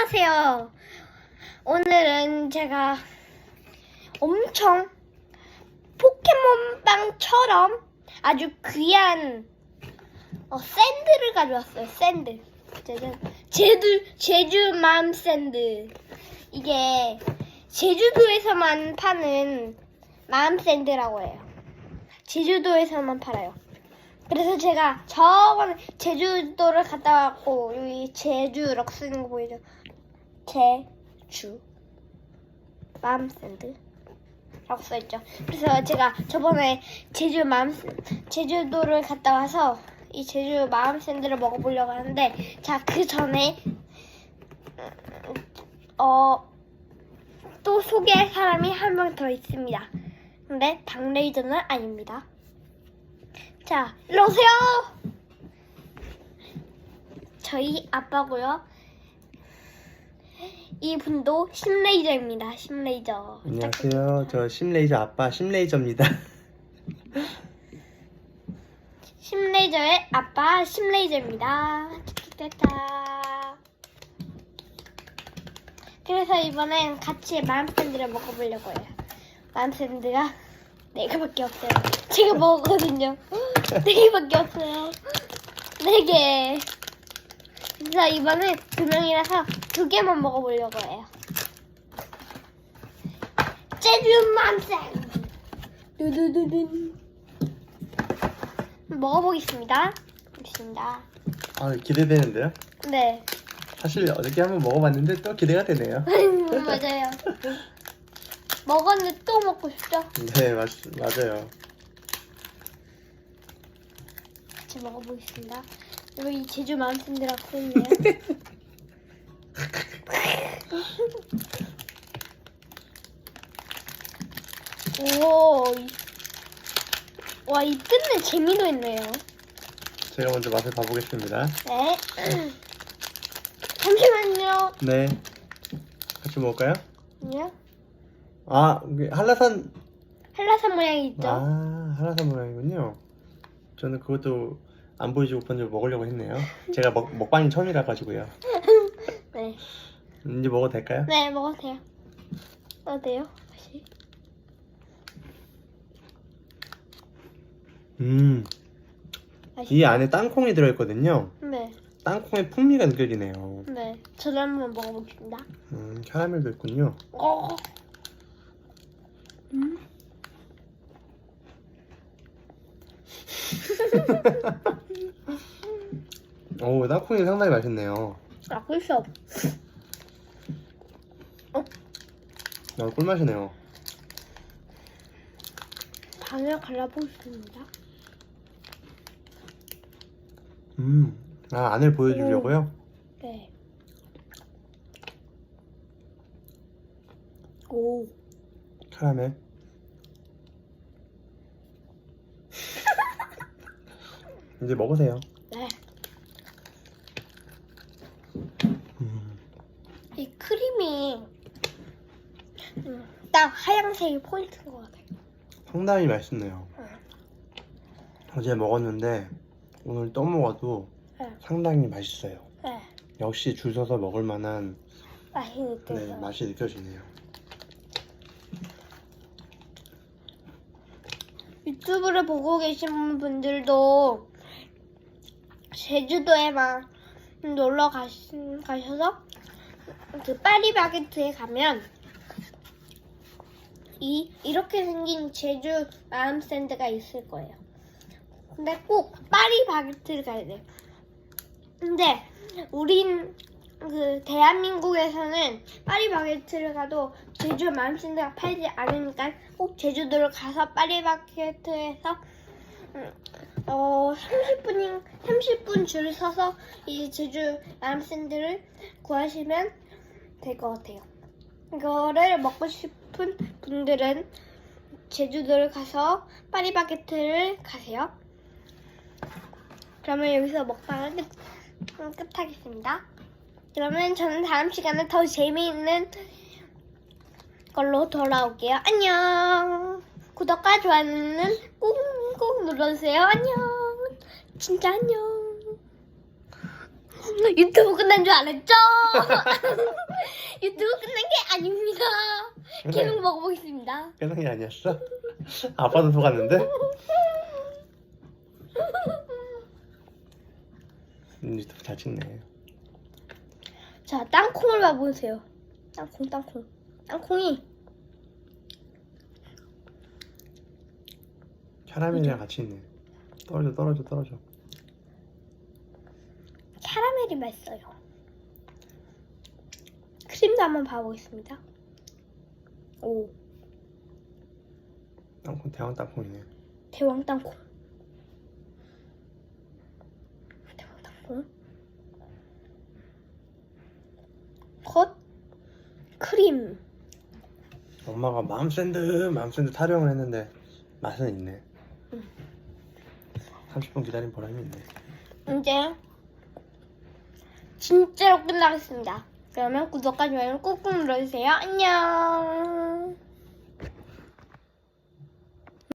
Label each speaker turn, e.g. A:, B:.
A: 안녕하세요. 오늘은 제가 엄청 포켓몬빵처럼 아주 귀한 어, 샌드를 가져왔어요. 샌드. 제주 제주맘 샌드. 이게 제주도에서만 파는 맘 샌드라고 해요. 제주도에서만 팔아요. 그래서 제가 저번에 제주도를 갔다 왔고 여기 제주 럭 쓰는 거 보이죠? 제주 맘샌드 라고 써있죠. 그래서 제가 저번에 제주 맘 제주도를 갔다 와서 이 제주 마음샌드를 먹어보려고 하는데 자 그 전에 어 또 소개할 사람이 한 명 더 있습니다. 근데 당레이저는 아닙니다. 자, 일로 오세요. 저희 아빠고요. 이분도 심레이저입니다. 심레이저.
B: 안녕하세요. 저 심레이저 아빠 심레이저입니다.
A: 심레이저의 아빠 심레이저입니다. 짜자자. 그래서 이번엔 같이 맘샌드를 먹어보려고 해요. 맘샌드가 네 개밖에 없어요. 제가 먹었거든요. 네 개밖에 없어요. 네 개. 그래서 이번엔 두 명이라서 두 개만 먹어보려고 해요. 제주 맘샌드. 두두두둔. 먹어보겠습니다. 보겠습니다.
B: 아 기대되는데요?
A: 네.
B: 사실 어저께 한번 먹어봤는데 또 기대가 되네요.
A: 맞아요. 먹었는데 또 먹고 싶죠?
B: 네 맞, 맞아요.
A: 같이 먹어보겠습니다. 여기 제주 마운틴드라고 써있네 요. 오, 이- 와, 이 뜯는 재미도 있네요.
B: 제가 먼저 맛을 봐보겠습니다.
A: 네. 잠시만요.
B: 네. 같이 먹을까요?
A: 아니요.
B: 아 이게 한라산
A: 한라산 모양이 있죠?
B: 아 한라산 모양이군요. 저는 그것도 안 보여주고 먼저 먹으려고 했네요. 제가 먹, 먹방이 처음이라 가지고요.
A: 네.
B: 이제 먹어도 될까요?
A: 네, 먹어도 돼요. 돼요? 맛이?
B: 음. 이 안에 땅콩이 들어있거든요.
A: 네.
B: 땅콩의 풍미가 느껴지네요.
A: 네. 저도 한번 먹어보겠습니다.
B: 음, 캐러멜도 있군요.
A: 어. 음.
B: 오, 땅콩이 상당히 맛있네요.
A: 아, 글쎄.
B: 아, 꿀맛이네요.
A: 방을 갈라보겠습니다.
B: 음, 아, 안을 보여주려고요?
A: 네. 오.
B: 캐러멜. 이제 먹으세요.
A: 네.
B: 음,
A: 이 크림이 음, 딱 하얀색이 포인트인 것 같아요.
B: 상당히 맛있네요.
A: 응.
B: 어제 먹었는데 오늘 또 먹어도
A: 네.
B: 상당히 맛있어요.
A: 네.
B: 역시 줄 서서 먹을 만한
A: 맛이
B: 네,
A: 느껴져요.
B: 맛이 느껴지네요.
A: 유튜브를 보고 계신 분들도 제주도에만 놀러 가시, 가셔서 그 파리바게트에 가면 이 이렇게 생긴 제주 마음 샌드가 있을 거예요. 근데 꼭 파리바게트를 가야 돼요. 근데 우린 그 대한민국에서는 파리바게트를 가도 제주 마음샌드가 팔지 않으니까 꼭 제주도를 가서 파리바게트에서 음, 어 30분인 30분 줄 서서 이 제주 마음샌드를 구하시면 될 것 같아요. 이거를 먹고 싶 은 분들은 제주도를 가서 파리바게트를 가세요. 그러면 여기서 먹방을 끝, 음, 끝하겠습니다. 그러면 저는 다음 시간에 더 재미있는 걸로 돌아올게요. 안녕. 구독과 좋아요는 꾹꾹 눌러주세요. 안녕. 진짜 안녕. 유튜브 끝난 줄 알았죠? 유튜브 끝난 게 아닙니다. 계속 먹어보겠습니다.
B: 깨성이 아니었어? 아빠도 속았는데? 음, 유튜브 잘 찍네.
A: 자, 땅콩을 봐보세요. 땅콩, 땅콩. 땅콩이
B: 캐러멜이랑 같이 있네. 떨어져, 떨어져, 떨어져.
A: 캐러멜이 맛있어요. 크림도 한번 봐보겠습니다. 오,
B: 땅콩, 대왕 땅콩이네.
A: 대왕 땅콩. 대왕 땅콩. 컷 크림.
B: 엄마가 맘샌드, 맘샌드 타령을 했는데 맛은 있네.
A: 응.
B: 30분 기다린 보람이 있네.
A: 이제 진짜로 끝나겠습니다. 그러면 구독과 좋아요 꾹꾹 눌러주세요. 안녕.